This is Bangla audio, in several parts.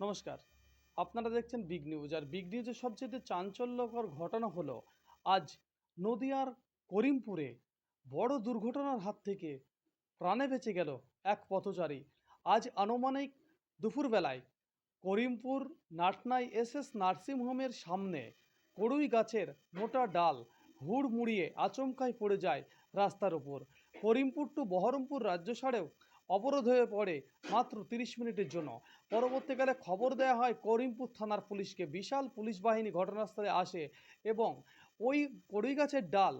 নমস্কার। আপনারা দেখছেন বিগ নিউজ আর বিগ নিউজের সবচেয়ে চাঞ্চল্যকর ঘটনা হলো, আজ নদিয়ার করিমপুরে বড় দুর্ঘটনার হাত থেকে প্রাণে বেঁচে গেল এক পথচারী। আজ আনুমানিক দুপুরবেলায় করিমপুর নাটনাই এস এস নার্সিংহোমের সামনে কড়ুই গাছের মোটা ডাল হুড় মুড়িয়ে আচমকায় পড়ে যায় রাস্তার ওপর করিমপুর টু বহরমপুর রাজ্য সড়ক অবরোধ হয়ে পড়ে মাত্র তিরিশ মিনিটের জন্য। পরবর্তীকালে খবর দেওয়া হয়, করিমপুর থানার পুলিশকে। বিশাল পুলিশ বাহিনী ঘটনাস্থলে আসে এবং ওই কড়ুই গাছের ডাল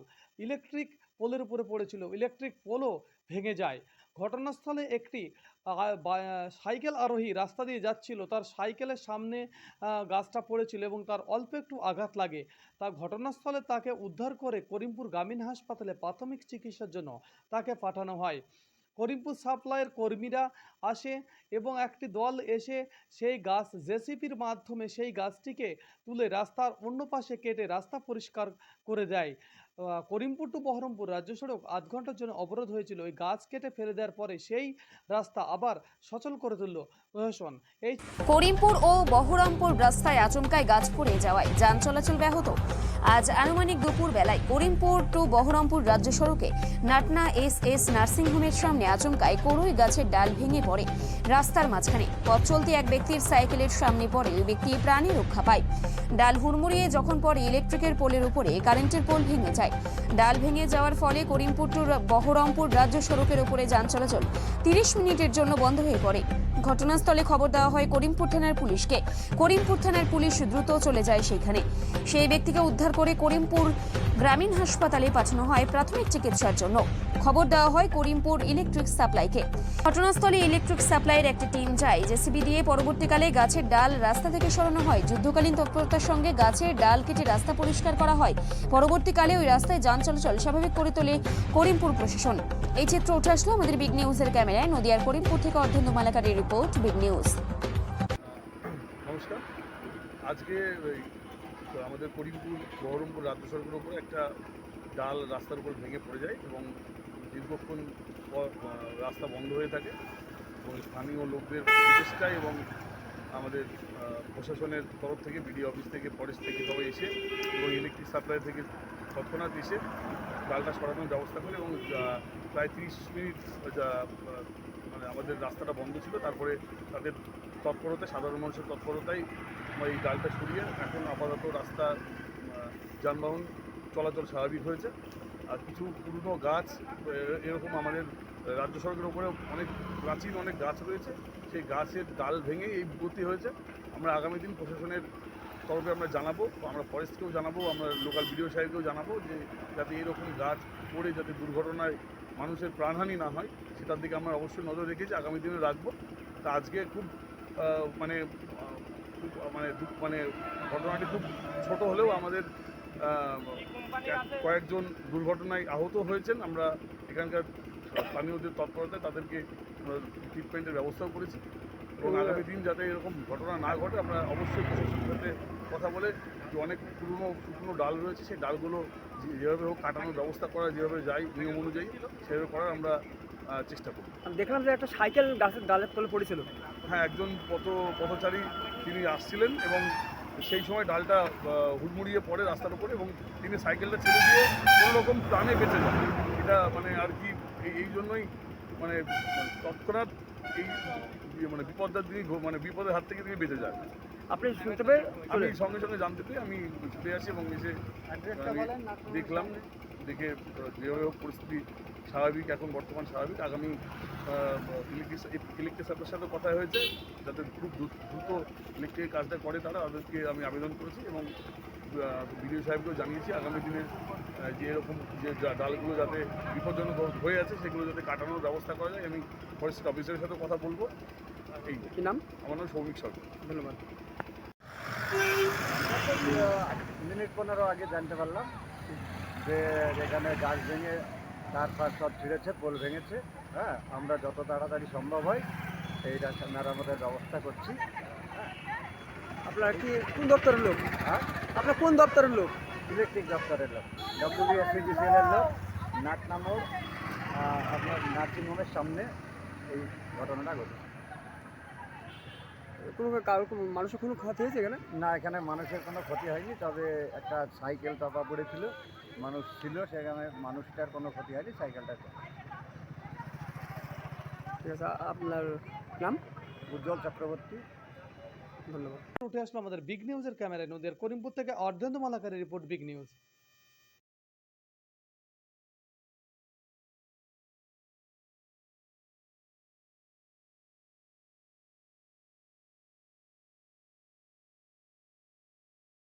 ইলেকট্রিক পোলের উপরে পড়েছিল। ইলেকট্রিক পোলও ভেঙে যায়। ঘটনাস্থলে একটি সাইকেল আরোহী রাস্তা দিয়ে যাচ্ছিল। তার সাইকেলের সামনে গাছটা পড়েছিল এবং তার অল্প একটু আঘাত লাগে। তা ঘটনাস্থলে তাকে উদ্ধার করে করিমপুর গ্রামীণ হাসপাতালে প্রাথমিক চিকিৎসার জন্য তাকে পাঠানো হয়। করিমপুর সাপ্লাইয়ের কর্মীরা আসে এবং একটি দল এসে সেই গাছ জেসিপির মাধ্যমে সেই গাছটিকে তুলে রাস্তার অন্য পাশে কেটে রাস্তা পরিষ্কার করে দেয়। করিমপুর টু বহরমপুর রাজ্য সড়ক আধ ঘণ্টার জন্য অবরোধ হয়েছিল। ওই গাছ কেটে ফেলে দেওয়ার পরে সেই রাস্তা আবার সচল করে তুলল প্রশাসন। এই করিমপুর ও বহরমপুর রাস্তায় আচমকায় গাছ পড়ে যাওয়ায় যান চলাচল ব্যাহত। আজ আনুমানিক দুপুর বেলায় করিমপুর টু বহরমপুর রাজ্য সড়কে নাটনা এস এস নার্সিংহোমের সামনে আচমকায় করুই গাছের ডাল ভেঙে পড়ে। রাস্তার মাঝখানে পথ চলতি এক ব্যক্তির সাইকেলের সামনে পড়ে ওই ব্যক্তি প্রাণে রক্ষা পায়। ডাল হুড়মুড়িয়ে যখন পরে ইলেকট্রিকের পোলের উপরে, কারেন্টের পোল ভেঙে যায়। ডাল ভেঙে যাওয়ার ফলে করিমপুর বহরমপুর রাজ্য সড়কের উপরে যান চলাচল। তিরিশ মিনিটের জন্য বন্ধ হয়ে পড়ে। ঘটনাস্থলে খবর দেওয়া হয় করিমপুর থানার পুলিশকে। করিমপুর থানার পুলিশ দ্রুত চলে যায় সেখানে সেই ব্যক্তিকে উদ্ধার করে করিমপুর গ্রামীণ হাসপাতালে পাঠানো হয় প্রাথমিক চিকিৎসার জন্য। খবর দেওয়া হয় করিমপুর ইলেকট্রিক সাপ্লাইকে। ঘটনাস্থলে ইলেকট্রিক সাপ্লাইয়ের একটি টিম যায়। জেসিবি দিয়ে পরবর্তীকালে গাছের ডাল রাস্তা থেকে সরানো হয়। যুদ্ধকালীন তৎপরতার সঙ্গে গাছের ডাল কেটে রাস্তা পরিষ্কার করা হয়। পরবর্তীকালে ওই রাস্তায় যান চলাচল স্বাভাবিক করে তোলে করিমপুর প্রশাসন। এই চিত্র উঠে আসলো আমাদের বিগ নিউজের ক্যামেরায়। নদিয়ার করিমপুর থেকে অর্ধেন্দু মালাকারের রিপোর্ট। Big news. নমস্কার। আজকে আমাদের করিমপুর, বহরমপুর রাজ্য সড়কের উপরে একটা ডাল রাস্তার উপর ভেঙে পড়ে যায় এবং দীর্ঘক্ষণ রাস্তা বন্ধ হয়ে থাকে এবং স্থানীয় লোকদের প্রচেষ্টায় এবং আমাদের প্রশাসনের তরফ থেকে, বিডিও অফিস থেকে, ফরেস্ট থেকে সবাই এসে এবং ইলেকট্রিক সাপ্লাই থেকে তৎক্ষণাৎ এসে ডালটা সরানোর ব্যবস্থা করে এবং প্রায় তিরিশ মিনিট মানে আমাদের রাস্তাটা বন্ধ ছিল, তারপরে তাদের তৎপরতায়, সাধারণ মানুষের তৎপরতায় এই ডালটা সরিয়ে এখন আপাতত রাস্তা যানবাহন চলাচল স্বাভাবিক হয়েছে। আর কিছু পুরনো গাছ এরকম আমাদের রাজ্য সড়কের উপরে অনেক প্রাচীন অনেক গাছ রয়েছে। সেই গাছের ডাল ভেঙে এই বিপত্তি হয়েছে। আমরা আগামী দিন প্রশাসনের তরফে আমরা জানাব, আমরা ফরেস্টকেও জানাব, আমরা লোকাল বিডিও সাহেবকেও জানাব যে যাতে এরকম গাছ পড়ে, যাতে দুর্ঘটনায় মানুষের প্রাণহানি না হয়, সেটার দিকে আমরা অবশ্যই নজর রেখেছি আগামী দিনে রাখব। তা আজকে খুব মানে মানে মানে ঘটনাটি খুব ছোট হলেও আমাদের কয়েকজন দুর্ঘটনায় আহত হয়েছেন। আমরা এখানকার স্থানীয়দের তৎপরতায় তাদেরকে ট্রিটমেন্টের ব্যবস্থাও করেছি। এবং আগামী দিন যাতে এরকম ঘটনা না ঘটে আমরা অবশ্যই প্রশাসনের সাথে কথা বলে যে অনেক পুরনো শুকনো ডাল রয়েছে সেই ডালগুলো যেভাবে হোক কাটানোর ব্যবস্থা করা যেভাবে যাই নিয়ম অনুযায়ী সেভাবে করার আমরা চেষ্টা করি দেখলাম যে একটা সাইকেল গাছের ডালের তলে পড়েছিল। হ্যাঁ একজন পথ পথচারী তিনি আসছিলেন এবং সেই সময় ডালটা হুড়মুড়িয়ে পড়ে রাস্তার উপরে এবং তিনি সাইকেলটা ছেড়ে দিয়ে কোনো রকম প্রাণে বেঁচে যান। এটা মানে আর কি এই এই জন্যই মানে তৎক্ষণাৎ এই ইয়ে মানে বিপদটা তিনি ঘ- মানে বিপদের হাত থেকে তিনি বেঁচে যান। আপনি শুনতে পেয়ে আমি সঙ্গে সঙ্গে জানতে পেরে আমি ছুটে আসি এবং এসে আমি দেখলাম দেখে যেভাবে হোক পরিস্থিতি স্বাভাবিক এখন বর্তমান স্বাভাবিক। আগামী ইলেকট্রিক সাপ্লাইয়ের সাথে কথা হয়েছে যাতে খুব দ্রুত দ্রুত ইলেকট্রিক কাজটা করে তারা তাদেরকে আমি আবেদন করেছি এবং বিডিও সাহেবকেও জানিয়েছি আগামী দিনে যে এরকম যে ডালগুলো যাতে বিপজ্জনক হয়ে আছে সেগুলো যাতে কাটানোর ব্যবস্থা করা যায়। আমি ফরেস্ট অফিসারের সাথে কথা বলব। এই কি নাম? আমার নাম সৌমিক সরকার। ধন্যবাদ। মিনিট পনেরো আগে জানতে পারলাম যে এখানে গাছ ভেঙে তার ফার সব ছিঁড়েছে পোল ভেঙেছে। হ্যাঁ আমরা যত তাড়াতাড়ি সম্ভব হয় এইটা মেরামতের ব্যবস্থা করছি। আপনার কি কোন দপ্তরের লোক? আর আপনার কোন দপ্তরের লোক? ইলেকট্রিক দপ্তরের লোক। ডব্লিউএসসিডিসিএলের লোক। নাটনামোর আপনার নার্সিংহোমের সামনে এই ঘটনাটা ঘটেছে কোনো কারও মানুষের কোনো ক্ষতি হয়েছে এখানে? না এখানে মানুষের কোনো ক্ষতি হয়নি তবে একটা সাইকেল চাপা পড়েছিল। মানুষ ছিল সেখানে মানুষটার কোনো ক্ষতি হয়নি সাইকেলটা ঠিক আছে আপনার নাম? উজ্জ্বল চক্রবর্তী। ধন্যবাদ। উঠে আসলো আমাদের বিগ নিউজের ক্যামেরায় নদীর করিমপুর থেকে অর্ধেন্দু মালাকারের রিপোর্ট বিগ নিউজ